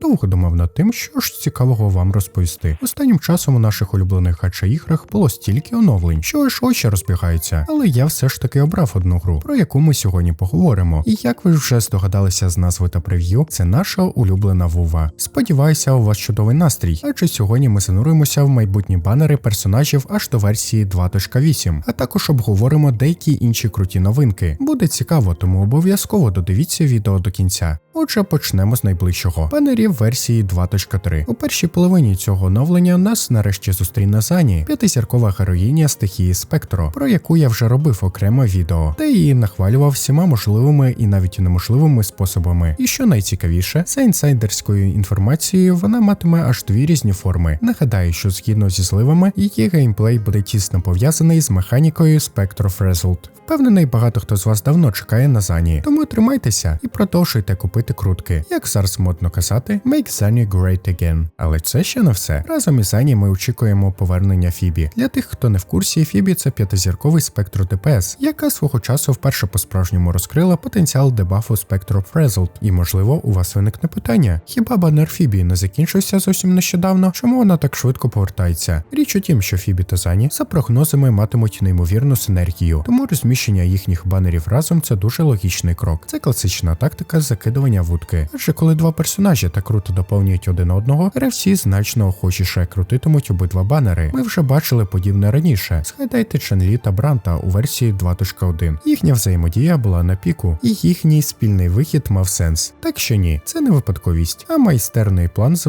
Довго думав над тим, що ж цікавого вам розповісти. Останнім часом у наших улюблених хача іграх було стільки оновлень, що аж очі розбігаються. Але я все ж таки обрав одну гру, про яку ми сьогодні поговоримо. І як ви вже здогадалися з назви та прев'ю, це наша улюблена Вува. Сподіваюся, у вас чудовий настрій, адже сьогодні ми зануримося в майбутні банери персонажів аж до версії 2.8, а також обговоримо деякі інші круті новинки. Буде цікаво, тому обов'язково додивіться відео до кінця. Отже, почнемо з найближчого банерів версії 2.3. У першій половині цього оновлення нас нарешті зустріне Зані, п'ятизіркова героїня стихії Спектро, про яку я вже робив окреме відео, де її нахвалював всіма можливими і навіть неможливими способами. І що найцікавіше, за інсайдерською інформацією вона матиме аж дві різні форми. Нагадаю, що згідно зі зливами, її геймплей буде тісно пов'язаний з механікою Spectre of Result. Впевнений, багато хто з вас давно чекає на Зані, тому тримайтеся і продовжуйте купити крутки. Як зараз модно казати, make Sunny great again. Але це ще не все. Разом із Зані ми очікуємо повернення Фібі. Для тих, хто не в курсі, Фібі це п'ятизірковий спектр ДПС, яка свого часу вперше по-справжньому розкрила потенціал дебафу of Result. І можливо, у вас виникне питання: хіба банер Фібі не закінчився зовсім нещодавно? Чому вона так швидко повертається? Річ у тім, що Фібі та Зані за прогнозами матимуть неймовірну синергію, тому розміщення їхніх банерів разом це дуже логічний крок. Це класична тактика закидування вудки. Адже коли два персонажі так круто доповнюють один одного, гравці значно охочіше крутитимуть обидва банери. Ми вже бачили подібне раніше. Згадайте Ченлі та Бранта у версії 2.1. Їхня взаємодія була на піку, і їхній спільний вихід мав сенс. Так що ні, це не випадковість, а майстерний план з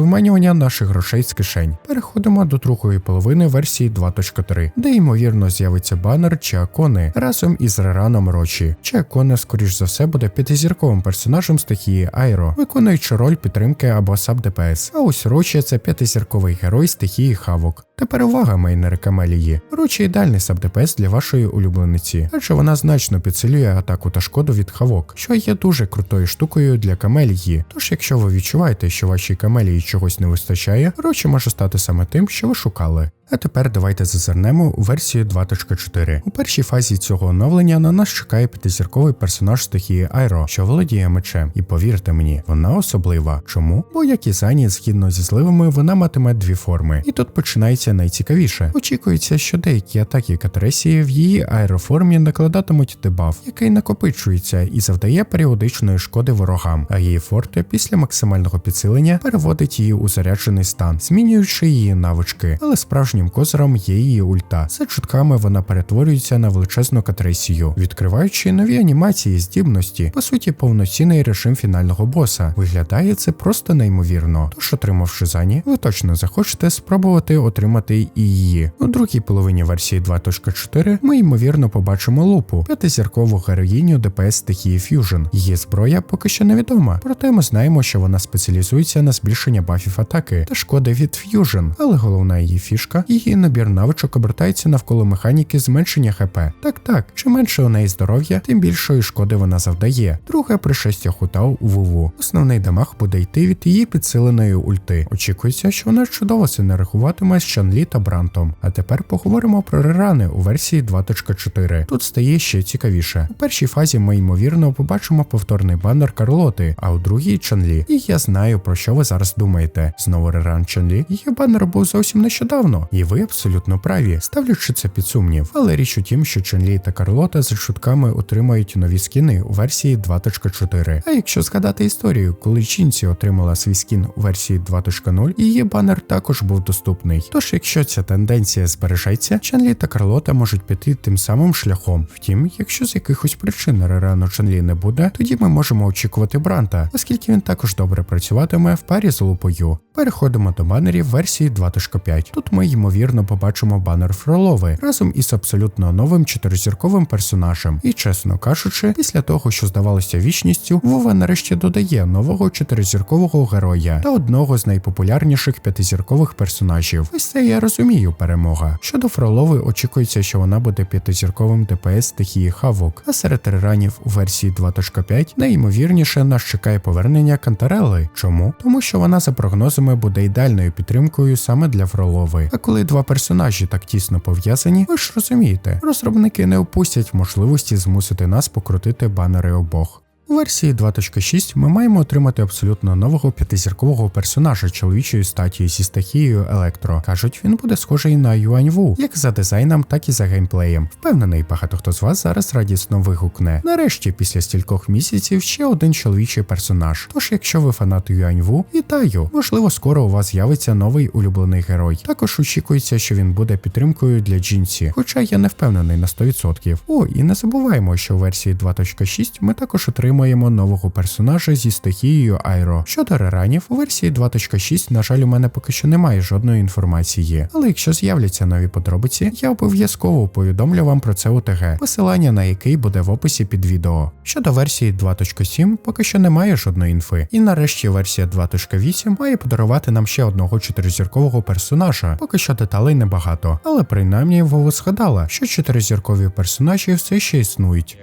наших грошей з кишень. Переходимо до другої половини версії 2.3, де ймовірно з'явиться банер Чакони разом із Рераном Рочі. Чи Чаконе, скоріш за все, буде п'ятизірковим персонажем стихії Айро, виконуючи роль підтримки або саб ДПС. А ось Рочі це п'ятизірковий герой стихії Хавок. Тепер увага, мейнери Камелії. Рочі ідеальний саб ДПС для вашої улюблениці, адже вона значно підсилює атаку та шкоду від хавок, що є дуже крутою штукою для камелії. Тож, якщо ви відчуваєте, що вашій камелії чогось не вистачає, Рочі може стати саме тим, що ви шукали. А тепер давайте зазирнемо у версію 2.4. У першій фазі цього оновлення на нас чекає п'ятизірковий персонаж стихії Айро, що володіє мечем. І повірте мені, вона особлива. Чому? Бо як і Зані, згідно зі зливами, вона матиме дві форми. І тут починається найцікавіше. Очікується, що деякі атаки Катресії в її аероформі накладатимуть дебаф, який накопичується і завдає періодичної шкоди ворогам, а її форте після максимального підсилення переводить її у заряджений стан, змінюючи її навички. Але справжнім козиром є її ульта. За чутками вона перетворюється на величезну катресію, відкриваючи нові анімації здібності, по суті, повноцінний режим фінального боса. Виглядає це просто неймовірно. Тож, отримавши зані, ви точно захочете спробувати отримати і її. У другій половині версії 2.4 ми ймовірно побачимо лупу, п'ятизіркову героїню ДПС стихії Fusion. Її зброя поки що невідома, проте ми знаємо, що вона спеціалізується на збільшення бафів атаки та шкоди від Fusion, але головна її фішка її набір навичок обертається навколо механіки зменшення ХП. Так так, чим менше у неї здоров'я, тим більшої шкоди вона завдає. Друге пришестя хутау у Вуву. Основний дамаг буде йти від її підсиленої ульти. Очікується, що вона чудово синергуватиме з Чанлі та Брантом. А тепер поговоримо про рерани у версії 2.4. Тут стає ще цікавіше. У першій фазі ми ймовірно побачимо повторний банер Карлоти, а у другій Чанлі. І я знаю про що ви зараз думаєте. Знову реран Чанлі. Її банер був зовсім нещодавно. І ви абсолютно праві, ставлячи це під сумнів. Але річ у тім, що Ченлі та Карлота за шутками отримають нові скіни у версії 2.4. А якщо згадати історію, коли Чінці отримала свій скін у версії 2.0, її банер також був доступний. Тож, якщо ця тенденція збережеться, Ченлі та Карлота можуть піти тим самим шляхом. Втім, якщо з якихось причин рано Ченлі не буде, тоді ми можемо очікувати Бранта, оскільки він також добре працюватиме в парі з лупою. Переходимо до банерів версії 2.5. Тут ми ймовірно побачимо банер Фролови разом із абсолютно новим чотиризірковим персонажем. І чесно кажучи, після того, що здавалося вічністю, Вова нарешті додає нового чотиризіркового героя та одного з найпопулярніших п'ятизіркових персонажів. Ось це я розумію перемога. Щодо Фролови, очікується, що вона буде п'ятизірковим ДПС стихії Хавок, а серед реранів у версії 2.5 найімовірніше нас чекає повернення Кантарели. Чому? Тому що вона за прогнозами буде ідеальною підтримкою саме для Фролови. А коли два персонажі так тісно пов'язані, ви ж розумієте, розробники не опустять можливості змусити нас покрутити банери обох. У версії 2.6 ми маємо отримати абсолютно нового п'ятизіркового персонажа чоловічої статі зі стихією Електро. Кажуть, він буде схожий на Юань Ву, як за дизайном, так і за геймплеєм. Впевнений, багато хто з вас зараз радісно вигукне. Нарешті, після стількох місяців, ще один чоловічий персонаж. Тож, якщо ви фанат Юань Ву, вітаю! Можливо, скоро у вас з'явиться новий улюблений герой. Також очікується, що він буде підтримкою для Джінсі, хоча я не впевнений на 100%. О, і не забуваємо, що у версії 2.6 ми також отримаємо нового персонажа зі стихією Айро. Щодо реранів, у версії 2.6, на жаль, у мене поки що немає жодної інформації. Але якщо з'являться нові подробиці, я обов'язково повідомлю вам про це у ТГ, посилання на який буде в описі під відео. Щодо версії 2.7, поки що немає жодної інфи. І нарешті версія 2.8 має подарувати нам ще одного чотиризіркового персонажа. Поки що деталей небагато, але принаймні Вова згадала, що чотиризіркові персонажі все ще існують.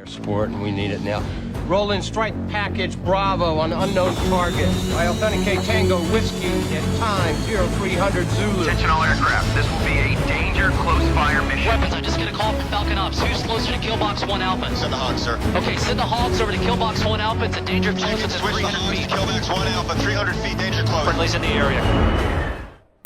Air sport, and we need it now. Roll in strike package Bravo on unknown target. I authenticate Tango Whiskey at time 0300 Zulu. Attention all aircraft. This will be a danger close fire mission. Weapons, I just get a call from Falcon Ops. Who's closer to Killbox 1 Alpha? Send the Hogs, sir. Okay, send the Hawks over to Killbox 1 Alpha. It's a danger close Jenkins, within 300 feet. Killmax 1 Alpha, 300 feet, danger close. Friendlies in the area.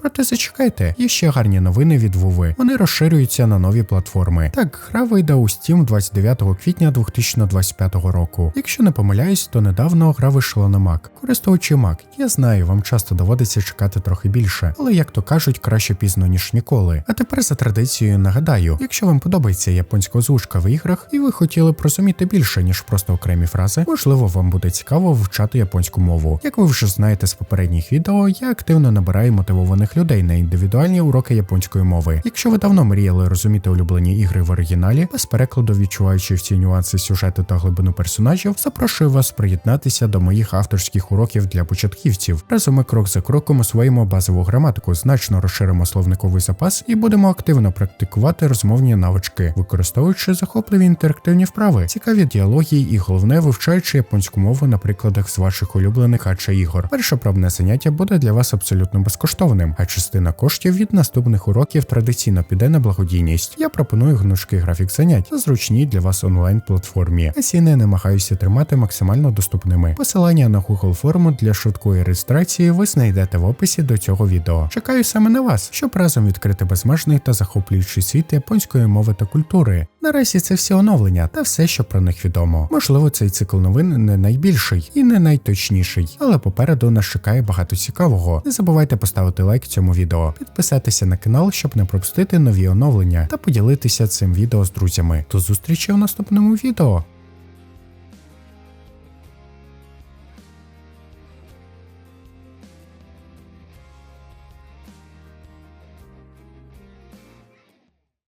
Проте зачекайте, є ще гарні новини від Вуви. Вони розширюються на нові платформи. Так, гра вийде у Steam 29 квітня 2025 року. Якщо не помиляюсь, то недавно гра вийшла на Mac. Користувачі Mac, я знаю, вам часто доводиться чекати трохи більше, але як то кажуть, краще пізно ніж ніколи. А тепер за традицією нагадаю, якщо вам подобається японська озвучка в іграх, і ви хотіли б розуміти більше ніж просто окремі фрази, можливо, вам буде цікаво вивчати японську мову. Як ви вже знаєте з попередніх відео, я активно набираю мотивованих людей на індивідуальні уроки японської мови. Якщо ви давно мріяли розуміти улюблені ігри в оригіналі, без перекладу відчуваючи всі нюанси сюжету та глибину персонажів, запрошую вас приєднатися до моїх авторських уроків для початківців. Разом ми крок за кроком освоїмо базову граматику, значно розширимо словниковий запас і будемо активно практикувати розмовні навички, використовуючи захопливі інтерактивні вправи, цікаві діалоги і головне вивчаючи японську мову на прикладах з ваших улюблених ача ігор. Перше пробне заняття буде для вас абсолютно безкоштовним, а частина коштів від наступних уроків традиційно піде на благодійність. Я пропоную гнучкий графік занять на зручній для вас онлайн платформі. А ціни намагаюся тримати максимально доступними. Посилання на Google форму для швидкої реєстрації ви знайдете в описі до цього відео. Чекаю саме на вас, щоб разом відкрити безмежний та захоплюючий світ японської мови та культури. Наразі це всі оновлення та все, що про них відомо. Можливо, цей цикл новин не найбільший і не найточніший, але попереду нас чекає багато цікавого. Не забувайте поставити лайк цьому відео, підписатися на канал, щоб не пропустити нові оновлення, та поділитися цим відео з друзями. До зустрічі у наступному відео.